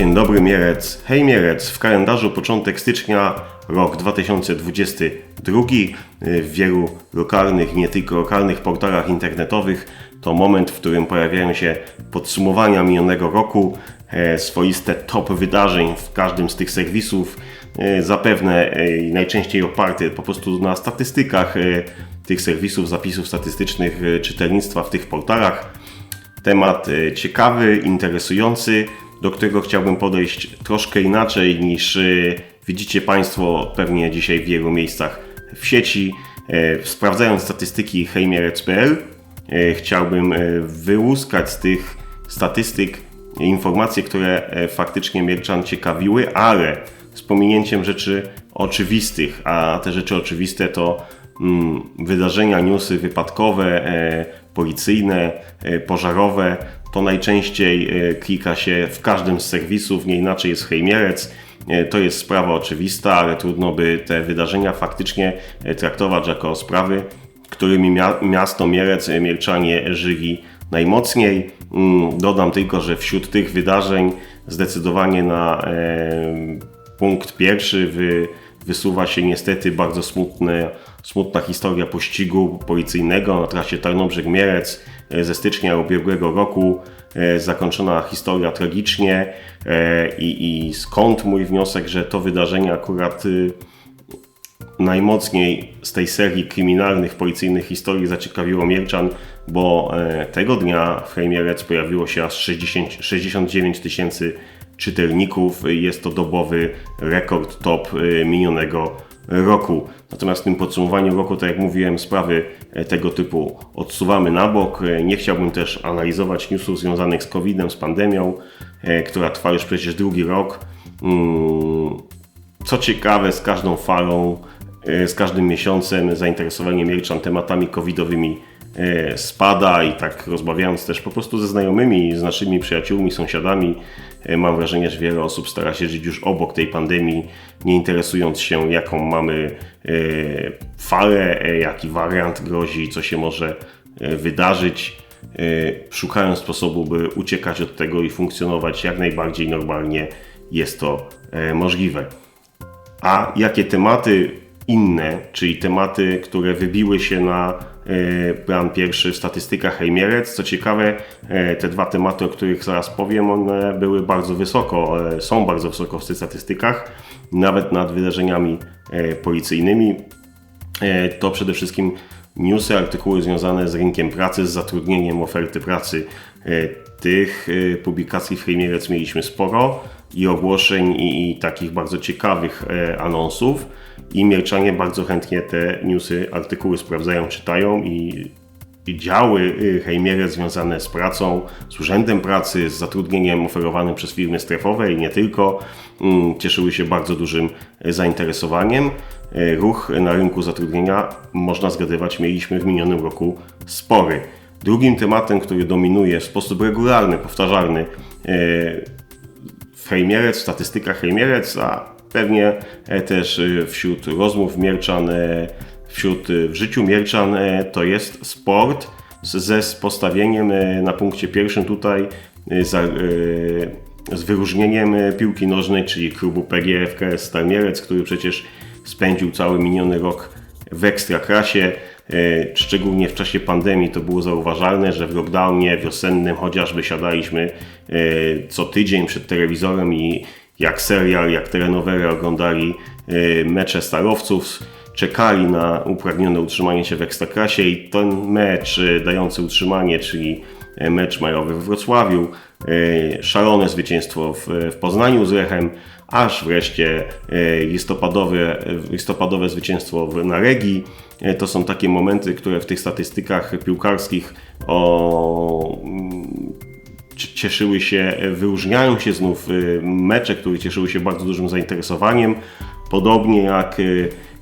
Dzień dobry Mierec. Hej Mierec, w kalendarzu początek stycznia, rok 2022. W wielu lokalnych, nie tylko lokalnych portalach internetowych to moment, w którym pojawiają się podsumowania minionego roku, e, swoiste top wydarzeń w każdym z tych serwisów, e, zapewne e, najczęściej oparte po prostu na statystykach tych serwisów, zapisów statystycznych czytelnictwa w tych portalach. Temat ciekawy, interesujący, do którego chciałbym podejść troszkę inaczej niż widzicie Państwo pewnie dzisiaj w wielu miejscach w sieci. Sprawdzając statystyki hejmierec.pl E, chciałbym e, wyłuskać z tych statystyk informacje, które e, faktycznie Mierczan ciekawiły, ale z pominięciem rzeczy oczywistych, a te rzeczy oczywiste to mm, wydarzenia, newsy wypadkowe, policyjne, pożarowe, to najczęściej klika się w każdym z serwisów, nie inaczej jest Hejmierec. To jest sprawa oczywista, ale trudno by te wydarzenia faktycznie traktować jako sprawy którymi miasto Mielec, e, Mielczanie żyli najmocniej. Mm, dodam tylko, że wśród tych wydarzeń zdecydowanie na e, punkt pierwszy wy, wysuwa się niestety bardzo smutne, smutna historia pościgu policyjnego na trasie Tarnobrzeg-Mielec e, ze stycznia ubiegłego roku. Zakończona historia tragicznie i, i skąd mój wniosek, że to wydarzenie akurat y, najmocniej z tej serii kryminalnych, policyjnych historii zaciekawiło Mierczan, bo e, tego dnia w Hejmierec pojawiło się aż 60, 69 tysięcy czytelników. Jest to dobowy rekord top e, minionego roku. Natomiast w tym podsumowaniu roku, tak jak mówiłem, sprawy e, tego typu odsuwamy na bok. Nie chciałbym też analizować newsów związanych z COVID-em, z pandemią, która trwa już przecież drugi rok. Mm, co ciekawe, z każdą falą E, z każdym miesiącem zainteresowanie Mielczan tematami covidowymi e, spada i tak rozmawiając też po prostu ze znajomymi, z naszymi przyjaciółmi, sąsiadami, e, mam wrażenie, że wiele osób stara się żyć już obok tej pandemii, nie interesując się jaką mamy falę, jaki wariant grozi, co się może wydarzyć, szukają sposobu, by uciekać od tego i funkcjonować jak najbardziej normalnie jest to możliwe. A jakie tematy inne, czyli tematy, które wybiły się na e, plan pierwszy w statystykach Hejmierec. Co ciekawe, e, te dwa tematy, o których zaraz powiem, one były bardzo wysoko, e, są bardzo wysoko w tych statystykach, nawet nad wydarzeniami policyjnymi. To przede wszystkim newsy, artykuły związane z rynkiem pracy, z zatrudnieniem, oferty pracy. Tych publikacji w Hejmierec mieliśmy sporo i ogłoszeń i, i takich bardzo ciekawych anonsów i Mierczanie bardzo chętnie te newsy, artykuły sprawdzają, czytają i, działy y, Hejmiere związane z pracą, z urzędem pracy, z zatrudnieniem oferowanym przez firmy strefowe i nie tylko, mm, cieszyły się bardzo dużym y, zainteresowaniem. Y, ruch na rynku zatrudnienia, można zgadywać, mieliśmy w minionym roku spory. Drugim tematem, który dominuje w sposób regularny, powtarzalny w Hejmierec, w statystykach Hejmierec, a Pewnie e, też e, wśród rozmów Mierczan, e, wśród w życiu Mierczan to jest sport ze postawieniem na punkcie pierwszym tutaj za, z wyróżnieniem piłki nożnej, czyli klubu PGFKS Stalmierec, który przecież spędził cały miniony rok w ekstraklasie. Szczególnie w czasie pandemii to było zauważalne, że w lockdownie wiosennym chociażby siadaliśmy co tydzień przed telewizorem i jak serial, jak telenowery oglądali y, mecze starowców, czekali na upragnione utrzymanie się w Ekstraklasie i ten mecz dający utrzymanie, czyli mecz majowy we Wrocławiu, szalone zwycięstwo w, w Poznaniu z Lechem, aż wreszcie listopadowe, listopadowe zwycięstwo na Regii. To są takie momenty, które w tych statystykach piłkarskich o cieszyły się, wyróżniają się znów mecze, które cieszyły się bardzo dużym zainteresowaniem. Podobnie jak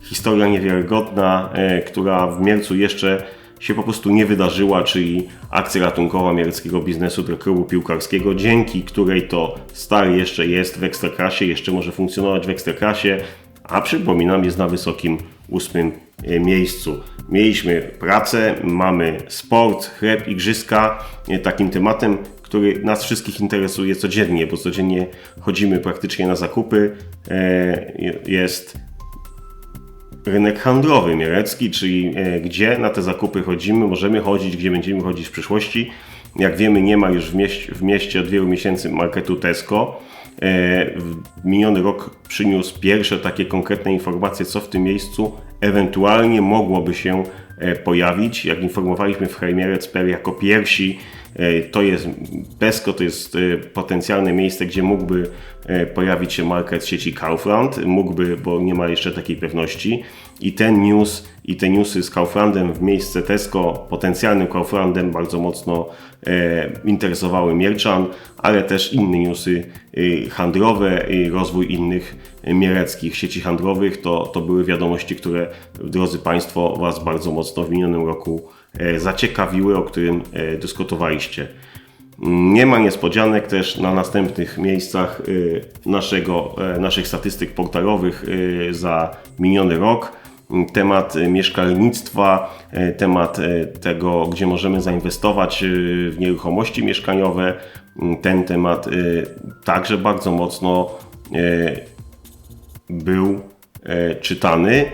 historia niewiarygodna, która w Mielcu jeszcze się po prostu nie wydarzyła, czyli akcja ratunkowa mieleckiego biznesu dla klubu piłkarskiego, dzięki której to Star jeszcze jest w Ekstraklasie, jeszcze może funkcjonować w Ekstraklasie, a przypominam jest na wysokim ósmym miejscu. Mieliśmy pracę, mamy sport, chleb, igrzyska. Takim tematem, który nas wszystkich interesuje codziennie, bo codziennie chodzimy praktycznie na zakupy, jest rynek handlowy mielecki, czyli gdzie na te zakupy chodzimy, możemy chodzić, gdzie będziemy chodzić w przyszłości. Jak wiemy, nie ma już w mieście, w mieście od wielu miesięcy marketu Tesco. E, miniony rok przyniósł pierwsze takie konkretne informacje, co w tym miejscu ewentualnie mogłoby się e, pojawić. Jak informowaliśmy w Heimerec.pl jako pierwsi, e, to jest Tesco, to jest potencjalne miejsce, gdzie mógłby pojawić się market sieci Kaufland. Mógłby, bo nie ma jeszcze takiej pewności. I ten news i te newsy z Kauflandem w miejsce Tesco, potencjalnym Kauflandem bardzo mocno e, interesowały Mierczan, ale też inne newsy e, handlowe i rozwój innych mieleckich sieci handlowych to, to były wiadomości, które drodzy Państwo Was bardzo mocno w minionym roku e, zaciekawiły, o którym e, dyskutowaliście. Nie ma niespodzianek też na następnych miejscach e, naszego, e, naszych statystyk portalowych za miniony rok temat e, mieszkalnictwa, e, temat e, tego, gdzie możemy zainwestować w nieruchomości mieszkaniowe. Ten temat także bardzo mocno był czytany,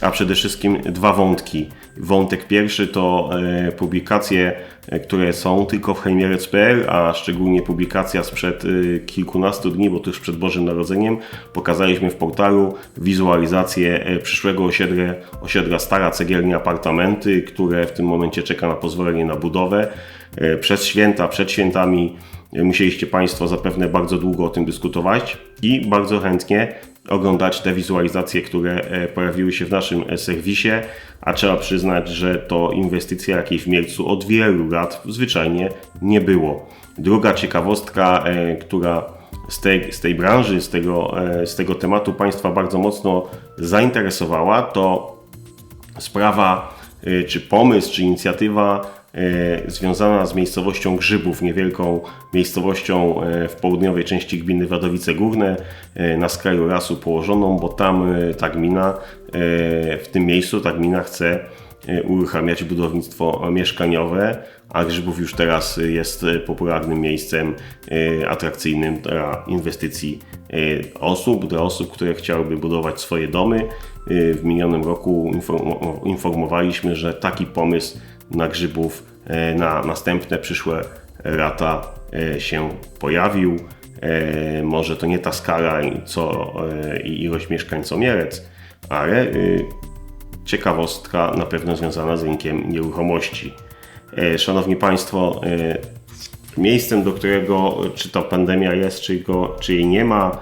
a przede wszystkim dwa wątki. Wątek pierwszy to e, publikacje, e, które są tylko w Heimierec.pl, a szczególnie publikacja sprzed e, kilkunastu dni, bo tuż przed Bożym Narodzeniem, pokazaliśmy w portalu wizualizację przyszłego osiedla, osiedla Stara Cegielnia Apartamenty, które w tym momencie czeka na pozwolenie na budowę. Przez święta, przed świętami musieliście Państwo zapewne bardzo długo o tym dyskutować i bardzo chętnie oglądać te wizualizacje, które e, pojawiły się w naszym e, serwisie, a trzeba przyznać, że to inwestycja jakiej w Mielcu od wielu lat zwyczajnie nie było. Druga ciekawostka, e, która z tej, z tej branży, z tego, z tego tematu Państwa bardzo mocno zainteresowała, to sprawa, czy pomysł, czy inicjatywa związana z miejscowością Grzybów, niewielką miejscowością e, w południowej części gminy Wadowice Górne, e, na skraju lasu położoną, bo tam ta gmina, w tym miejscu ta gmina chce uruchamiać budownictwo mieszkaniowe, a Grzybów już teraz jest popularnym miejscem atrakcyjnym dla inwestycji osób, dla osób, które chciałyby budować swoje domy. W minionym roku informowaliśmy, że taki pomysł na grzybów e, na następne przyszłe lata e, się pojawił. E, może to nie ta skala co, i ilość mieszkań co Mielec, ale ciekawostka na pewno związana z rynkiem nieruchomości. Szanowni Państwo, miejscem, do którego czy ta pandemia jest, czy, go, czy jej nie ma,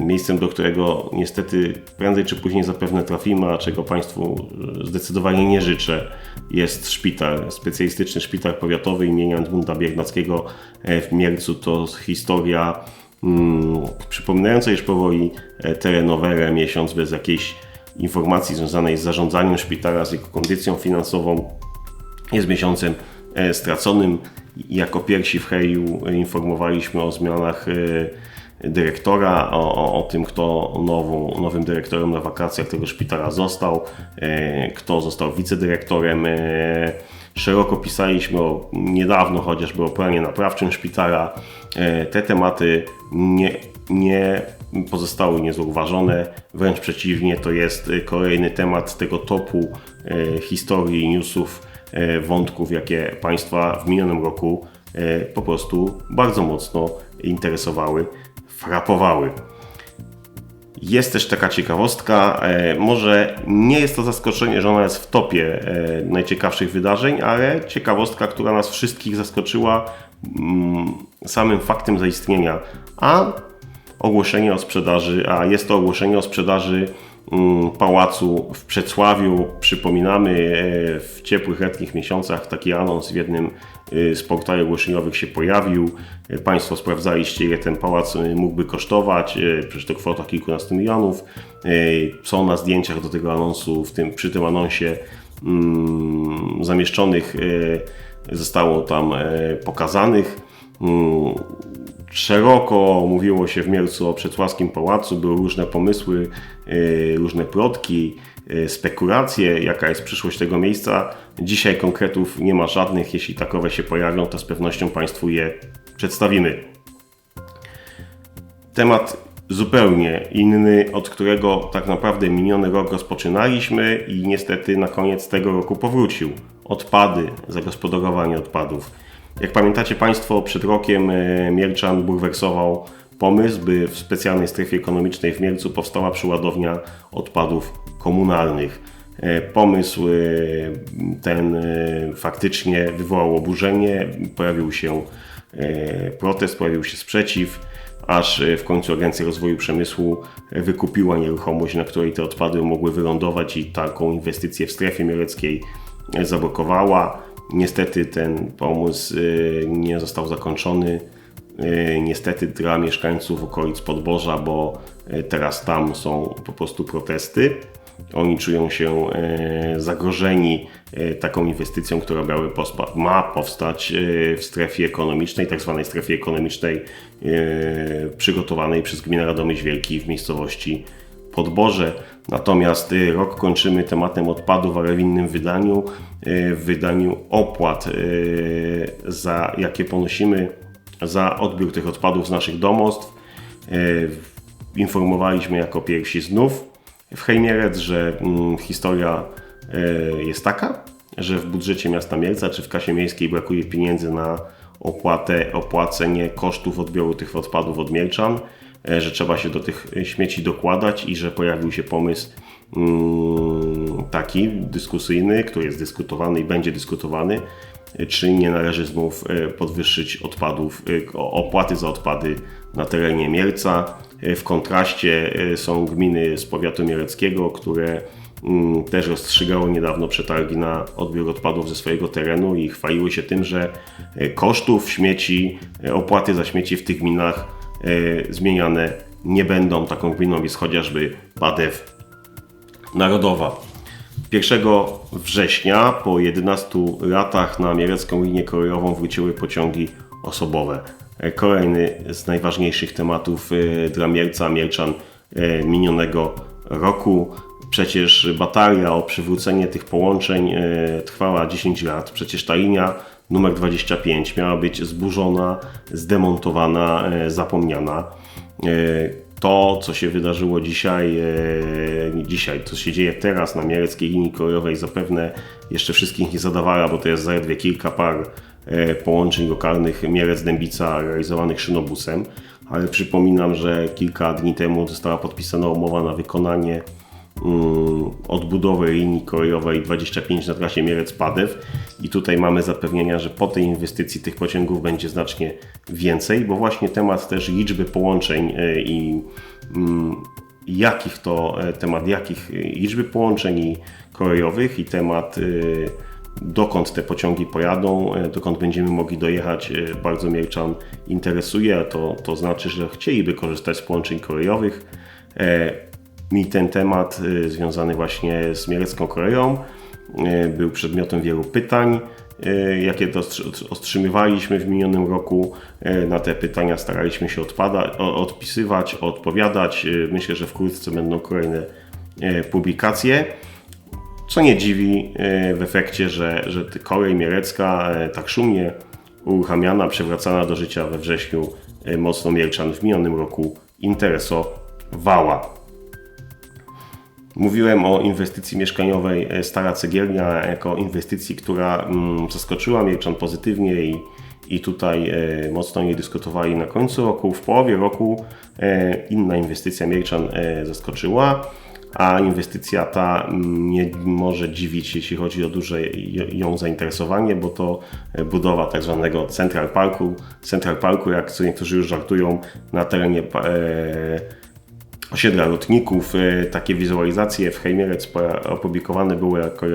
miejscem, do którego niestety prędzej czy później zapewne trafimy, a czego Państwu zdecydowanie nie życzę, jest szpital, specjalistyczny szpital powiatowy imienia Edmunda Biernackiego e, w Mielcu. To historia hmm, przypominająca już powoli e, terenowere, miesiąc bez jakiejś informacji związanej z zarządzaniem szpitala, z jego kondycją finansową. Jest miesiącem straconym. Jako pierwsi w Heju informowaliśmy o zmianach dyrektora, o, o tym, kto nową, nowym dyrektorem na wakacjach tego szpitala został, e, kto został wicedyrektorem. E, szeroko pisaliśmy o, niedawno chociażby o planie naprawczym szpitala. E, te tematy nie, nie pozostały niezauważone, wręcz przeciwnie, to jest kolejny temat tego topu historii, newsów, wątków, jakie Państwa w minionym roku po prostu bardzo mocno interesowały frapowały. Jest też taka ciekawostka, e, może nie jest to zaskoczenie, że ona jest w topie e, najciekawszych wydarzeń, ale ciekawostka, która nas wszystkich zaskoczyła mm, samym faktem zaistnienia, a ogłoszenie o sprzedaży, a jest to ogłoszenie o sprzedaży mm, pałacu w Przedsławiu. Przypominamy, e, w ciepłych letnich miesiącach taki anons w jednym z portali ogłoszeniowych się pojawił. Y, państwo sprawdzaliście, ile ten pałac y, mógłby kosztować. Przecież to kwota kilkunastu milionów. Są na zdjęciach do tego anonsu, w tym, przy tym anonsie mm, zamieszczonych zostało tam pokazanych. Mm, Szeroko mówiło się w Mielcu o Przecławskim Pałacu, były różne pomysły, różne plotki, spekulacje, jaka jest przyszłość tego miejsca. Dzisiaj konkretów nie ma żadnych, jeśli takowe się pojawią, to z pewnością Państwu je przedstawimy. Temat zupełnie inny, od którego tak naprawdę miniony rok rozpoczynaliśmy i niestety na koniec tego roku powrócił. Odpady, zagospodarowanie odpadów. Jak pamiętacie Państwo, przed rokiem e, Mierczan bulwersował pomysł, by w specjalnej strefie ekonomicznej w Mielcu powstała przyładownia odpadów komunalnych. E, pomysł e, ten faktycznie wywołał oburzenie, pojawił się protest, pojawił się sprzeciw, aż w końcu Agencja Rozwoju Przemysłu wykupiła nieruchomość, na której te odpady mogły wylądować i taką inwestycję w strefie mieleckiej zablokowała. Niestety ten pomysł nie został zakończony. Niestety dla mieszkańców okolic Podboża, bo teraz tam są po prostu protesty. Oni czują się zagrożeni taką inwestycją, która ma powstać w strefie ekonomicznej, tak zwanej strefie ekonomicznej przygotowanej przez gminę Radomyśl Wielki w miejscowości Podboże. Natomiast rok kończymy tematem odpadów, ale w innym wydaniu, w wydaniu opłat, za jakie ponosimy za odbiór tych odpadów z naszych domostw. Informowaliśmy jako pierwsi znów w Hejmierec, że mm, historia jest taka, że w budżecie miasta Mielca czy w kasie miejskiej brakuje pieniędzy na opłatę, opłacenie kosztów odbioru tych odpadów od Mielczan. E, że trzeba się do tych śmieci dokładać i że pojawił się pomysł mm, taki dyskusyjny, który jest dyskutowany i będzie dyskutowany, czy nie należy znów e, podwyższyć odpadów, e, opłaty za odpady na terenie Mielca. W kontraście są gminy z powiatu mieleckiego, które mm, też rozstrzygały niedawno przetargi na odbiór odpadów ze swojego terenu i chwaliły się tym, że kosztów śmieci, opłaty za śmieci w tych gminach E, zmieniane nie będą. Taką gminą jest chociażby Badew Narodowa. 1 września po 11 latach na mielecką linię kolejową wróciły pociągi osobowe. E, kolejny z najważniejszych tematów e, dla Mielca, Mielczan minionego roku. Przecież batalia o przywrócenie tych połączeń trwała 10 lat. Przecież ta linia numer 25 miała być zburzona, zdemontowana, e, zapomniana. E, to, co się wydarzyło dzisiaj, e, dzisiaj, co się dzieje teraz na mieleckiej linii kolejowej, zapewne jeszcze wszystkich nie zadawala, bo to jest zaledwie kilka par połączeń lokalnych Mielec-Dębica realizowanych szynobusem, ale przypominam, że kilka dni temu została podpisana umowa na wykonanie Mm, odbudowy linii kolejowej 25 na trasie Mielec-Padew. I tutaj mamy zapewnienia, że po tej inwestycji tych pociągów będzie znacznie więcej, bo właśnie temat też liczby połączeń e, i mm, jakich to e, temat jakich liczby połączeń kolejowych i temat e, dokąd te pociągi pojadą, dokąd będziemy mogli dojechać, bardzo Mielczan interesuje, to, to znaczy, że chcieliby korzystać z połączeń kolejowych mi ten temat związany właśnie z Mielecką Koreą y, był przedmiotem wielu pytań, jakie otrzymywaliśmy w minionym roku. Na te pytania staraliśmy się odpada, odpisywać, odpowiadać. Myślę, że wkrótce będą kolejne publikacje. Co nie dziwi w efekcie, że, że kolej mielecka tak szumnie uruchamiana, przewracana do życia we wrześniu mocno Mielczan w minionym roku interesowała. Mówiłem o inwestycji mieszkaniowej e, Stara Cegielnia jako inwestycji, która mm, zaskoczyła Mielczan pozytywnie i, i tutaj e, mocno nie dyskutowali na końcu roku. W połowie roku e, inna inwestycja Mielczan zaskoczyła, a inwestycja ta nie może dziwić, jeśli chodzi o duże ją zainteresowanie, bo to budowa tak zwanego Central Parku. Central Parku, jak co niektórzy już żartują, na terenie osiedla lotników. E, takie wizualizacje w Heimierec opublikowane były jako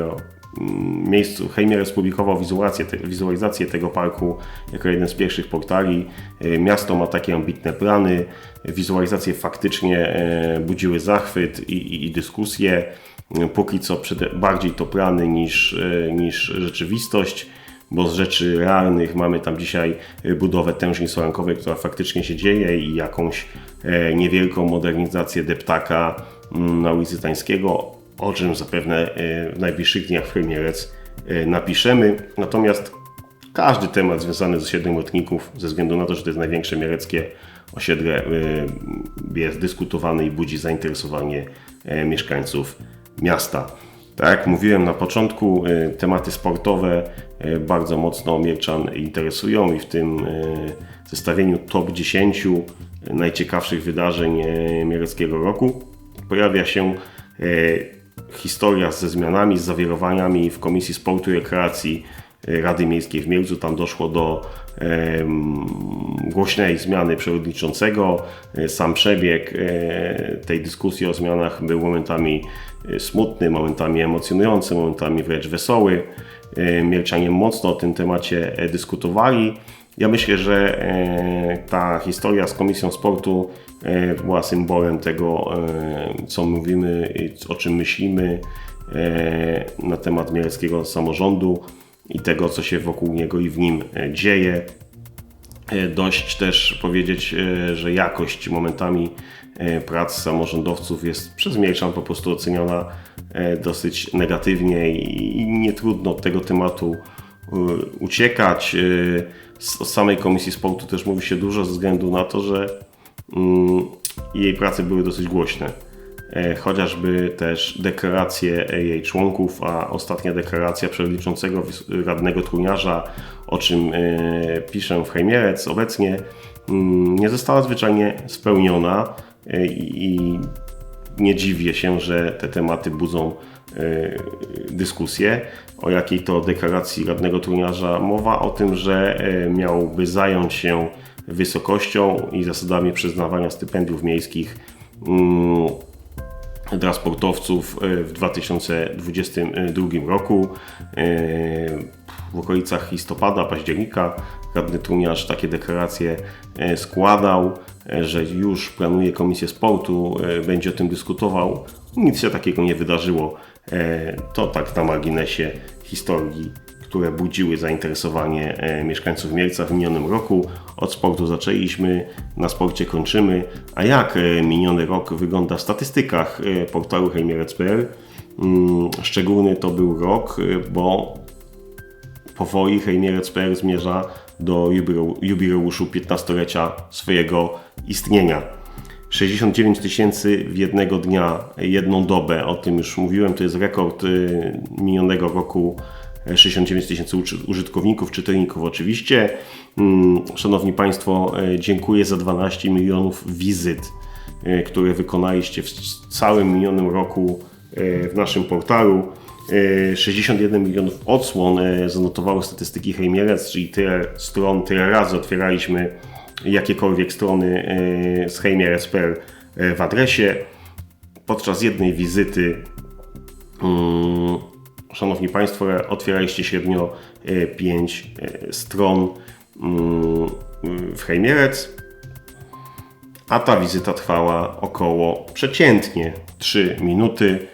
miejscu. Heimierec publikował wizualizację, te, wizualizację tego parku jako jeden z pierwszych portali. E, miasto ma takie ambitne plany. Wizualizacje faktycznie e, budziły zachwyt i, i, i dyskusję. Póki co bardziej to plany niż, niż rzeczywistość. bo z rzeczy realnych mamy tam dzisiaj budowę tężni solankowej, która faktycznie się dzieje i jakąś niewielką modernizację deptaka mm, na ulicy Tańskiego, o czym zapewne w najbliższych dniach w Premierec napiszemy. Natomiast każdy temat związany z osiedlem lotników, ze względu na to, że to jest największe mieleckie osiedle, jest dyskutowany i budzi zainteresowanie mieszkańców miasta. Tak jak mówiłem na początku, tematy sportowe bardzo mocno Mierczan interesują i w tym zestawieniu top 10 najciekawszych wydarzeń mieleckiego roku pojawia się historia ze zmianami, z zawirowaniami w Komisji Sportu i Rekreacji Rady Miejskiej w Mielcu. Tam doszło do e, głośnej zmiany przewodniczącego. Sam przebieg e, tej dyskusji o zmianach był momentami smutny, momentami emocjonujący, momentami wręcz wesoły. E, Mielczanie mocno o tym temacie dyskutowali. Ja myślę, że ta historia z Komisją Sportu była symbolem tego, co mówimy, o czym myślimy na temat mieleckiego samorządu i tego, co się wokół niego i w nim e, dzieje. E, dość też powiedzieć, e, że jakość momentami prac samorządowców jest przez Mielczan po prostu oceniona dosyć negatywnie i nie trudno od tego tematu uciekać. Z samej Komisji Sportu też mówi się dużo ze względu na to, że mm, jej prace były dosyć głośne. E, chociażby też deklaracje jej członków, a ostatnia deklaracja przewodniczącego radnego truniarza, o czym e, piszę w Hejmierec obecnie, mm, nie została zwyczajnie spełniona e, i nie dziwię się, że te tematy budzą dyskusję. O jakiej to deklaracji radnego truniarza mowa? O tym, że miałby zająć się wysokością i zasadami przyznawania stypendiów miejskich mm, dla sportowców e, w 2022 roku. E, w okolicach listopada, października radny Truniarz takie deklaracje e, składał, że już planuje Komisję Sportu, będzie o tym dyskutował. Nic się takiego nie wydarzyło. To tak na marginesie historii które budziły zainteresowanie e, mieszkańców Mielca w minionym roku. Od sportu zaczęliśmy, na sporcie kończymy. A jak e, miniony rok wygląda w statystykach e, portalu Hejmierec.pl? Mm, szczególny to był rok, bo powoli Hejmierec.pl zmierza do jubileuszu 15-lecia swojego istnienia. 69 tysięcy w jednego dnia, jedną dobę, o tym już mówiłem, to jest rekord minionego roku 69 tysięcy użytkowników, czytelników oczywiście. Mm, szanowni Państwo, e, dziękuję za 12 milionów wizyt, e, które wykonaliście w całym minionym roku e, w naszym portalu. 61 milionów odsłon zanotowały statystyki Hejmierec, czyli tyle stron, tyle razy otwieraliśmy jakiekolwiek strony z hejmierec.pl w adresie. Podczas jednej wizyty mm, Szanowni Państwo, otwieraliście średnio 5 e, e, stron mm, w Hejmierec, a ta wizyta trwała około przeciętnie 3 minuty.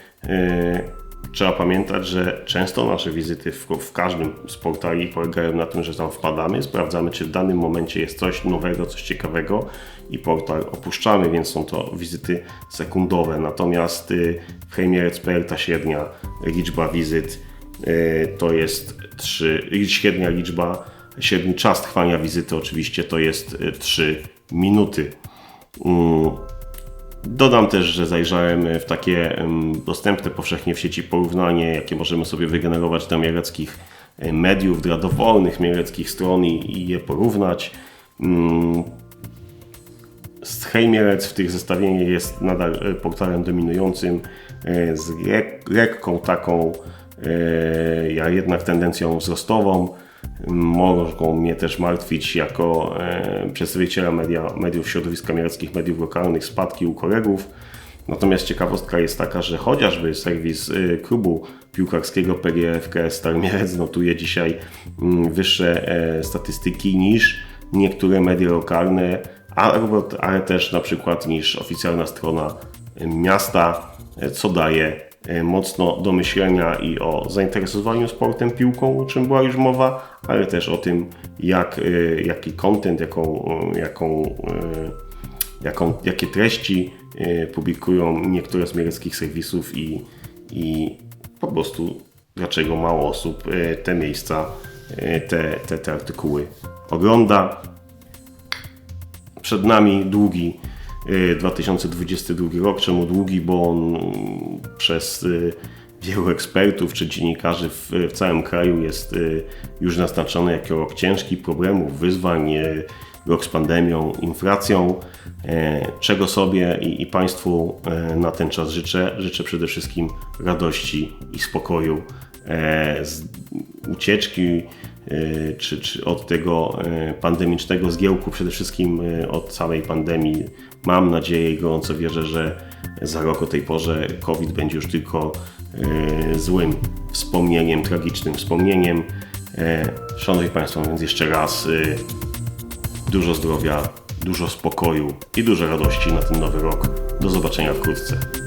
Trzeba pamiętać, że często nasze wizyty w, w, każdym z portali polegają na tym, że tam wpadamy, sprawdzamy, czy w danym momencie jest coś nowego, coś ciekawego i portal opuszczamy, więc są to wizyty sekundowe. Natomiast y, w Hejmierec.pl ta średnia liczba wizyt y, to jest 3, średnia liczba, średni czas trwania wizyty oczywiście to jest 3 y, minuty. Dodam też, że zajrzałem w takie dostępne powszechnie w sieci porównanie, jakie możemy sobie wygenerować dla mieleckich mediów, dla dowolnych mieleckich stron i je porównać. Mm, Hejmierec w tych zestawieniach jest nadal e, portalem dominującym e, z lekką taką, ja e, jednak tendencją wzrostową. Mogą mnie też martwić jako przedstawiciela media, mediów środowiska mieleckich, mediów lokalnych, spadki u kolegów. Natomiast ciekawostka jest taka, że chociażby serwis klubu piłkarskiego PGFKS Starmierec notuje dzisiaj mm, wyższe statystyki niż niektóre media lokalne ale też na przykład niż oficjalna strona miasta, co daje e, mocno do myślenia i o zainteresowaniu sportem, piłką, o czym była już mowa, ale też o tym, jak, e, jaki content, jaką, e, jaką, e, jaką, jakie treści e, publikują niektóre z mieleckich serwisów i, i po prostu dlaczego mało osób e, te miejsca, e, te, te, te artykuły ogląda. Przed nami długi 2022 rok. Czemu długi? Bo on mm, przez y, wielu ekspertów czy dziennikarzy w, w całym kraju jest y, już naznaczony jako rok ciężki, problemów, wyzwań, y, rok z pandemią, inflacją. Czego sobie i, i Państwu na ten czas życzę? Życzę przede wszystkim radości i spokoju, z ucieczki czy, czy od tego e, pandemicznego zgiełku, przede wszystkim e, od całej pandemii. Mam nadzieję i gorąco wierzę, że za rok o tej porze COVID będzie już tylko e, złym wspomnieniem, tragicznym wspomnieniem. E, Szanowni Państwo, więc jeszcze raz e, dużo zdrowia, dużo spokoju i dużo radości na ten nowy rok. Do zobaczenia wkrótce.